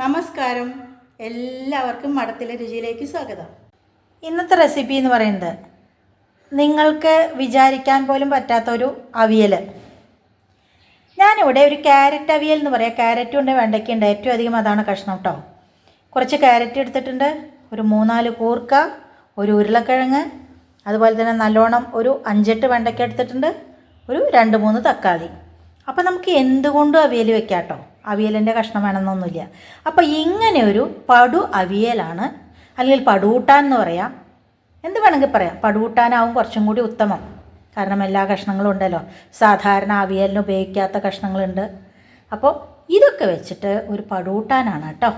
നമസ്കാരം. എല്ലാവർക്കും മഠത്തിലെ രുചിയിലേക്ക് സ്വാഗതം. ഇന്നത്തെ റെസിപ്പി എന്ന് പറയുന്നത് നിങ്ങൾക്ക് വിചാരിക്കാൻ പോലും പറ്റാത്തൊരു അവിയൽ ഞാനിവിടെ ഒരു ക്യാരറ്റ് അവിയൽ എന്ന് പറയാം. ക്യാരറ്റും ഉണ്ട് വെണ്ടയ്ക്കുണ്ട് ഏറ്റവും അധികം അതാണ് കഷ്ണം കേട്ടോ കുറച്ച് ക്യാരറ്റ് എടുത്തിട്ടുണ്ട്. ഒരു മൂന്നാൽ കൂർക്ക ഒരു ഉരുളക്കിഴങ്ങ് അതുപോലെ തന്നെ നല്ലോണം ഒരു അഞ്ചെട്ട് വെണ്ടയ്ക്ക എടുത്തിട്ടുണ്ട്. ഒരു രണ്ട് മൂന്ന് തക്കാളി. അപ്പോൾ നമുക്ക് എന്തുകൊണ്ടും അവിയൽ വെക്കാം കേട്ടോ അവിയലിന്റെ കഷ്ണം വേണമെന്നൊന്നുമില്ല. അപ്പോൾ ഇങ്ങനെ ഒരു പടു അവിയലാണ് അല്ലെങ്കിൽ പടൂട്ടാൻ എന്ന് പറയാം. എന്ത് വേണമെങ്കിൽ പറയാം. പടൂട്ടാനാവും കുറച്ചും കൂടി ഉത്തമം. കാരണം എല്ലാ കഷ്ണങ്ങളും ഉണ്ടല്ലോ. സാധാരണ അവിയലിന് ഉപയോഗിക്കാത്ത കഷ്ണങ്ങളുണ്ട്. അപ്പോൾ ഇതൊക്കെ വെച്ചിട്ട് ഒരു പടൂട്ടാനാണ് കേട്ടോ.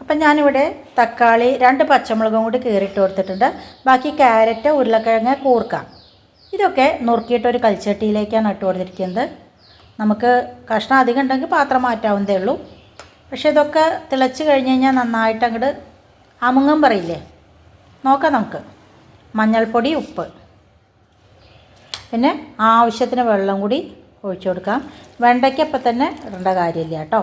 അപ്പം ഞാനിവിടെ തക്കാളി രണ്ട് പച്ചമുളകും കൂടി കീറിയിട്ട് കൊടുത്തിട്ടുണ്ട്. ബാക്കി ക്യാരറ്റ് ഉരുളക്കിഴങ്ങ് കൂർക്ക. ഇതൊക്കെ നുറുക്കിയിട്ട് ഒരു കൽച്ചട്ടിയിലേക്കാണ് ഇട്ട് കൊടുത്തിരിക്കുന്നത്. നമുക്ക് കഷ്ണം അധികം ഉണ്ടെങ്കിൽ പാത്രം മാറ്റാവുന്നതേ ഉള്ളൂ. പക്ഷേ ഇതൊക്കെ തിളച്ച് കഴിഞ്ഞ് കഴിഞ്ഞാൽ നന്നായിട്ട് അങ്ങോട്ട് അമുങ്ങം പറയില്ലേ? നോക്കാം നമുക്ക്. മഞ്ഞൾപ്പൊടി ഉപ്പ്. പിന്നെ ആവശ്യത്തിന് വെള്ളം കൂടി ഒഴിച്ചു കൊടുക്കാം. വെണ്ടയ്ക്ക് അപ്പം തന്നെ ഇടേണ്ട കാര്യമില്ല കേട്ടോ.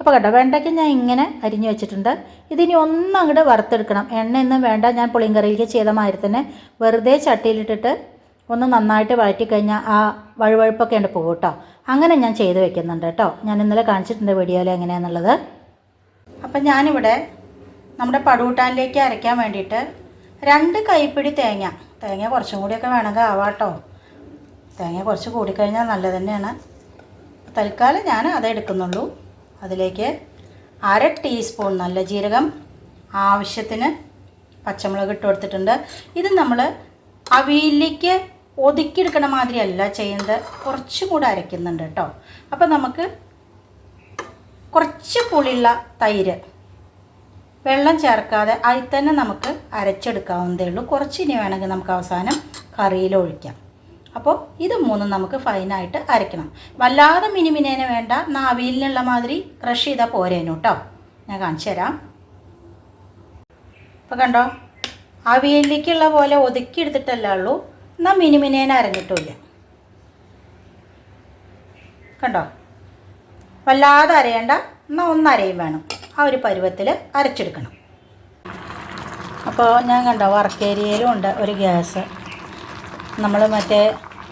അപ്പോൾ കേട്ടോ വെണ്ടയ്ക്ക് ഞാൻ ഇങ്ങനെ അരിഞ്ഞു വെച്ചിട്ടുണ്ട്. ഇതിനി ഒന്നും അങ്ങോട്ട് വറുത്തെടുക്കണം. എണ്ണയൊന്നും വേണ്ട. ഞാൻ പുളിങ്കറിയിലേക്ക് ചെയ്ത മാതിരി തന്നെ വെറുതെ ചട്ടിയിലിട്ടിട്ട് ഒന്ന് നന്നായിട്ട് വഴറ്റി കഴിഞ്ഞാൽ ആ വഴുവഴുപ്പൊക്കെ ഉണ്ട് പോകും കേട്ടോ അങ്ങനെ ഞാൻ ചെയ്ത് വെക്കുന്നുണ്ട് കേട്ടോ ഞാൻ ഇന്നലെ കാണിച്ചിട്ടുണ്ട് വീഡിയോയിൽ എങ്ങനെയാണെന്നുള്ളത് അപ്പം ഞാനിവിടെ നമ്മുടെ പടൂട്ടാനിലേക്ക് അരയ്ക്കാൻ വേണ്ടിയിട്ട് രണ്ട് കൈപ്പിടി തേങ്ങ തേങ്ങ കുറച്ചും കൂടിയൊക്കെ വേണമെങ്കിൽ ആവാട്ടോ തേങ്ങ കുറച്ച് കൂടിക്കഴിഞ്ഞാൽ നല്ലത് തന്നെയാണ്. തൽക്കാലം ഞാൻ അതേ എടുക്കുന്നുള്ളൂ. അതിലേക്ക് അര ടീസ്പൂൺ നല്ല ജീരകം ആവശ്യത്തിന് പച്ചമുളക് ഇട്ട് കൊടുത്തിട്ടുണ്ട്. ഇത് നമ്മൾ അവിയലിലേക്ക് ഒതുക്കിയെടുക്കണ മാതിരിയല്ല ചെയ്യുന്നത്. കുറച്ചും കൂടെ അരയ്ക്കുന്നുണ്ട് കേട്ടോ. അപ്പോൾ നമുക്ക് കുറച്ച് പുളിയുള്ള തൈര് വെള്ളം ചേർക്കാതെ അതിൽ തന്നെ നമുക്ക് അരച്ചെടുക്കാവുന്നതേ ഉള്ളൂ. കുറച്ച് ഇനി വേണമെങ്കിൽ നമുക്ക് അവസാനം കറിയിൽ ഒഴിക്കാം. അപ്പോൾ ഇത് മൂന്നും നമുക്ക് ഫൈനായിട്ട് അരയ്ക്കണം. വല്ലാതെ മിനിമിനേനെ വേണ്ട. നാവിയിലുള്ള മാതിരി ക്രഷ് ചെയ്താൽ പോരേനു കേട്ടോ. ഞാൻ കാണിച്ചു തരാം. അപ്പോൾ കണ്ടോ? അവിയലിലേക്കുള്ള പോലെ ഒതുക്കി എടുത്തിട്ടല്ല ഉള്ളൂ. എന്നാൽ മിനിമിനേനെ അരഞ്ഞിട്ടുമില്ല. കണ്ടോ? വല്ലാതെ അരയേണ്ട. എന്നാൽ ഒന്നരയും വേണം. ആ ഒരു പരുവത്തിൽ അരച്ചെടുക്കണം. അപ്പോൾ ഞാൻ കണ്ടോ വർക്ക് ഏരിയയിലും ഉണ്ട് ഒരു ഗ്യാസ്. നമ്മൾ മറ്റേ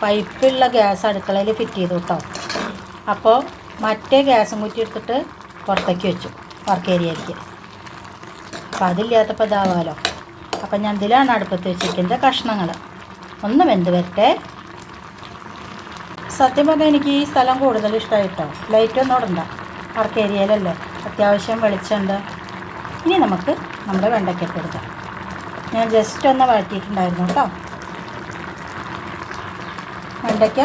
പൈപ്പുള്ള ഗ്യാസ് അടുക്കളയിൽ ഫിറ്റ് ചെയ്തു കേട്ടോ അപ്പോൾ മറ്റേ ഗ്യാസും കുറ്റി എടുത്തിട്ട് പുറത്തേക്ക് വെച്ചു വർക്ക് ഏരിയയിലേക്ക് അപ്പോൾ അതില്ലാത്തപ്പോൾ ഇതാവാമല്ലോ അപ്പം ഞാൻ ഇതിലാണ് അടുപ്പത്ത് വെച്ചിരിക്കുന്നത് കഷ്ണങ്ങൾ ഒന്ന് വെന്ത് വരട്ടെ സത്യം പറഞ്ഞാൽ എനിക്ക് ഈ സ്ഥലം കൂടുതൽ ഇഷ്ടമായിട്ടോ ലൈറ്റ് ഒന്നും ഇടണ്ട. വർക്ക് ഏരിയയിലല്ലേ അത്യാവശ്യം വെളിച്ചമുണ്ട്. ഇനി നമുക്ക് നമ്മുടെ വെണ്ടയ്ക്കൊക്കെ എടുക്കാം ഞാൻ ജസ്റ്റ് ഒന്ന് വഴറ്റിയിട്ടുണ്ടായിരുന്നു കേട്ടോ. വെണ്ടയ്ക്ക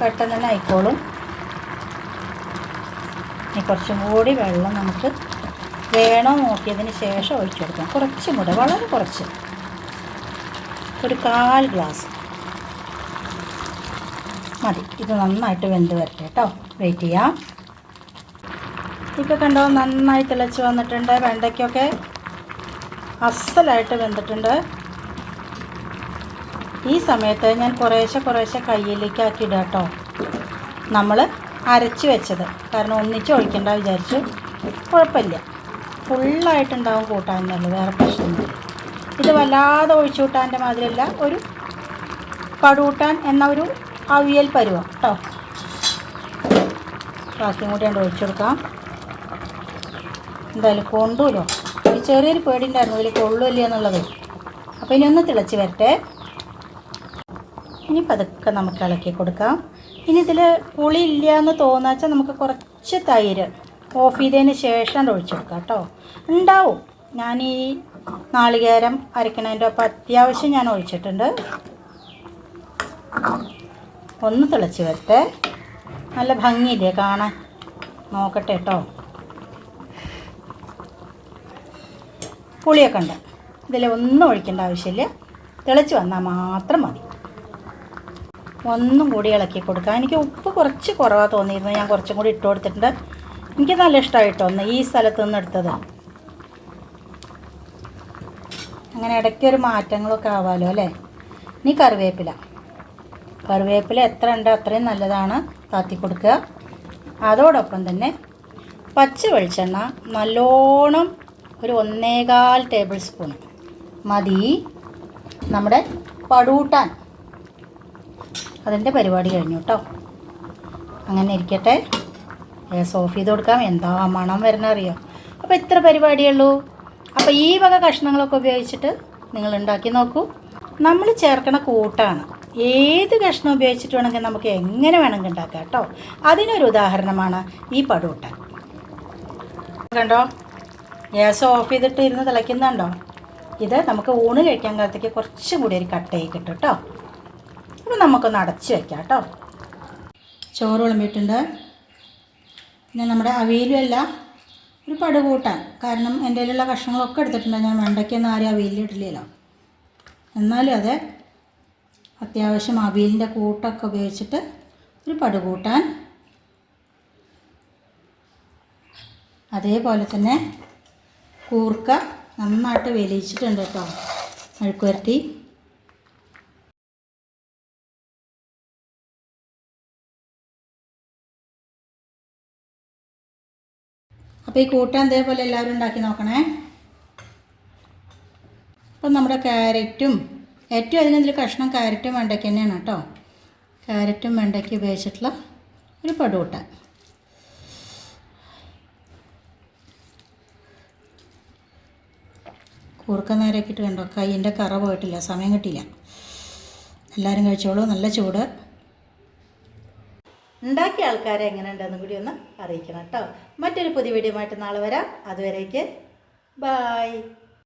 പെട്ടെന്ന് തന്നെ ആയിക്കോളും. ഇനി കുറച്ചും കൂടി വെള്ളം നമുക്ക് വേണോ നോക്കിയതിന് ശേഷം ഒഴിച്ചു കൊടുക്കാം. കുറച്ചും കൂടെ വളരെ കുറച്ച്. ഒരു കാൽ ഗ്ലാസ്. മതി. ഇത് നന്നായിട്ട് വെന്ത് വരട്ടെ കേട്ടോ. വെയിറ്റ് ചെയ്യാം. ഇപ്പോൾ കണ്ടോ? നന്നായി തിളച്ച് വന്നിട്ടുണ്ട്. വെണ്ടയ്ക്കൊക്കെ അസലായിട്ട് വെന്തിട്ടുണ്ട്. ഈ സമയത്ത് ഞാൻ കുറേശ്ശെ കുറേശ്ശെ കയ്യിലേക്ക് ആക്കി ഇടാം കേട്ടോ നമ്മൾ അരച്ച് വെച്ചത്. കാരണം ഒന്നിച്ച് ഒഴിക്കണ്ട വിചാരിച്ചു. കുഴപ്പമില്ല. ഫുള്ളായിട്ടുണ്ടാവും കൂട്ടാനുള്ളൂ വേറെ പ്രശ്നമൊന്നും ഇത് വല്ലാതെ ഒഴിച്ചു കൂട്ടാന്റെ മാതിരിയല്ല. ഒരു കടുകൂട്ടാൻ എന്ന ഒരു അവിയൽ പരുവം കേട്ടോ ബാക്കിയും കൂടി കൊണ്ട് ഒഴിച്ചു കൊടുക്കാം. എന്തായാലും കൊണ്ടുമല്ലോ ഈ ചെറിയൊരു പേടിയുണ്ടായിരുന്നു. ഇതിൽ കൊള്ളുമില്ല എന്നുള്ളത്. അപ്പോൾ ഇനി ഒന്ന് തിളച്ച് വരട്ടെ. ഇനി പതുക്കെ നമുക്ക് ഇളക്കി കൊടുക്കാം. ഇനി ഇതിൽ പുളി ഇല്ല എന്ന് തോന്നാച്ചാൽ നമുക്ക് കുറച്ച് തൈര് ഓഫ് ചെയ്തതിന് ശേഷം ഒഴിച്ചു കൊടുക്കാം കേട്ടോ ഉണ്ടാവും. ഞാൻ ഈ നാളികേരം അരയ്ക്കണതിന്റെ ഒപ്പം അത്യാവശ്യം ഞാൻ ഒഴിച്ചിട്ടുണ്ട്. ഒന്ന് തിളച്ച് വരട്ടെ. നല്ല ഭംഗിയില്ലേ കാണാൻ? നോക്കട്ടെ കേട്ടോ. പുളിയൊക്കെ ഉണ്ട്. ഇതിൽ ഒന്നും ഒഴിക്കേണ്ട ആവശ്യമില്ല. തിളച്ച് വന്നാൽ മാത്രം മതി. ഒന്നും കൂടി ഇളക്കി കൊടുക്കാം. എനിക്ക് ഉപ്പ് കുറച്ച് കുറവാണ് തോന്നിയിരുന്നു. ഞാൻ കുറച്ചും കൂടി ഇട്ട് കൊടുത്തിട്ടുണ്ട്. എനിക്ക് നല്ല ഇഷ്ടമായിട്ടോ ഒന്ന് ഈ സ്ഥലത്ത് നിന്ന് എടുത്തത്? അങ്ങനെ ഇടയ്ക്കൊരു മാറ്റങ്ങളൊക്കെ ആവാമല്ലോ അല്ലേ? ഇനി കറിവേപ്പില. കറിവേപ്പില എത്ര ഉണ്ട് അത്രയും നല്ലതാണ് താത്തി കൊടുക്കുക. അതോടൊപ്പം തന്നെ പച്ച വെളിച്ചെണ്ണ നല്ലോണം ഒരു ഒന്നേകാൽ ടേബിൾ സ്പൂൺ. മതി. നമ്മുടെ പടൂട്ടാൻ. അതിന്റെ പരിപാടി കഴിഞ്ഞു കേട്ടോ. അങ്ങനെ ഇരിക്കട്ടെ. ഗ്യാസ് ഓഫ് ചെയ്ത് കൊടുക്കാം. എന്താ മണം വരണ അറിയോ അപ്പോൾ ഇത്ര പരിപാടിയുള്ളൂ അപ്പോൾ ഈ വക കഷ്ണങ്ങളൊക്കെ ഉപയോഗിച്ചിട്ട് നിങ്ങൾ ഉണ്ടാക്കി നോക്കൂ. നമ്മൾ ചേർക്കണ കൂട്ടാണ്. ഏത് കഷ്ണം ഉപയോഗിച്ചിട്ട് വേണമെങ്കിൽ നമുക്ക് എങ്ങനെ വേണമെങ്കിൽ ഉണ്ടാക്കാം കേട്ടോ. അതിനൊരു ഉദാഹരണമാണ് ഈ പടൂട്ട കണ്ടോ? ഗ്യാസ് ഓഫ് ചെയ്തിട്ട് ഇരുന്ന് തിളയ്ക്കുന്നുണ്ടോ? ഇത് നമുക്ക് ഊണ് കഴിക്കാൻ കാലത്തേക്ക് കുറച്ചും കൂടി ഒരു കട്ടയായി കിട്ടും കേട്ടോ. അപ്പോൾ നമുക്കൊന്ന് അടച്ചു വയ്ക്കാം കേട്ടോ. ചോറ് വിളമ്പിയിട്ടുണ്ട്. പിന്നെ നമ്മുടെ അവയിലും അല്ല ഒരു പടു കൂട്ടാൻ കാരണം എന്റെ കയ്യിലുള്ള കഷ്ണങ്ങളൊക്കെ എടുത്തിട്ടുണ്ട്. ഞാൻ വെണ്ടയ്ക്കൊന്നും ആരും ഇടില്ലല്ലോ എന്നാലും അത് അത്യാവശ്യം അവിയലിന്റെ കൂട്ടൊക്കെ ഉപയോഗിച്ചിട്ട് ഒരു പടു കൂട്ടാൻ അതേപോലെ തന്നെ കൂർക്ക നന്നായിട്ട് വെലിയിച്ചിട്ടുണ്ട് കേട്ടോ. മെഴുക്കുവരട്ടി. അപ്പോൾ ഈ കൂട്ടാൻ ഇതേപോലെ എല്ലാവരും ഉണ്ടാക്കി നോക്കണേ. അപ്പം നമ്മുടെ ക്യാരറ്റും ഏറ്റവും അധികം ഇതിൽ കഷ്ണം ക്യാരറ്റും വെണ്ടയ്ക്ക തന്നെയാണ് കേട്ടോ. ക്യാരറ്റും വെണ്ടയ്ക്ക ഉപയോഗിച്ചിട്ടുള്ള ഒരു പടുകൂട്ട കൂർക്ക നേരൊക്കെ ഇട്ട് കണ്ടോ? കൈയിന്റെ കറ പോയിട്ടില്ല സമയം കിട്ടിയില്ല. എല്ലാവരും കഴിച്ചോളൂ നല്ല ചൂട്. ഉണ്ടാക്കിയ ആൾക്കാരെ എങ്ങനെ ഉണ്ടെന്നും കൂടി ഒന്ന് അറിയിക്കണം കേട്ടോ. മറ്റൊരു പുതിയ വീഡിയോ ആയിട്ട് നാളെ വരാം. അതുവരേക്ക് ബായ്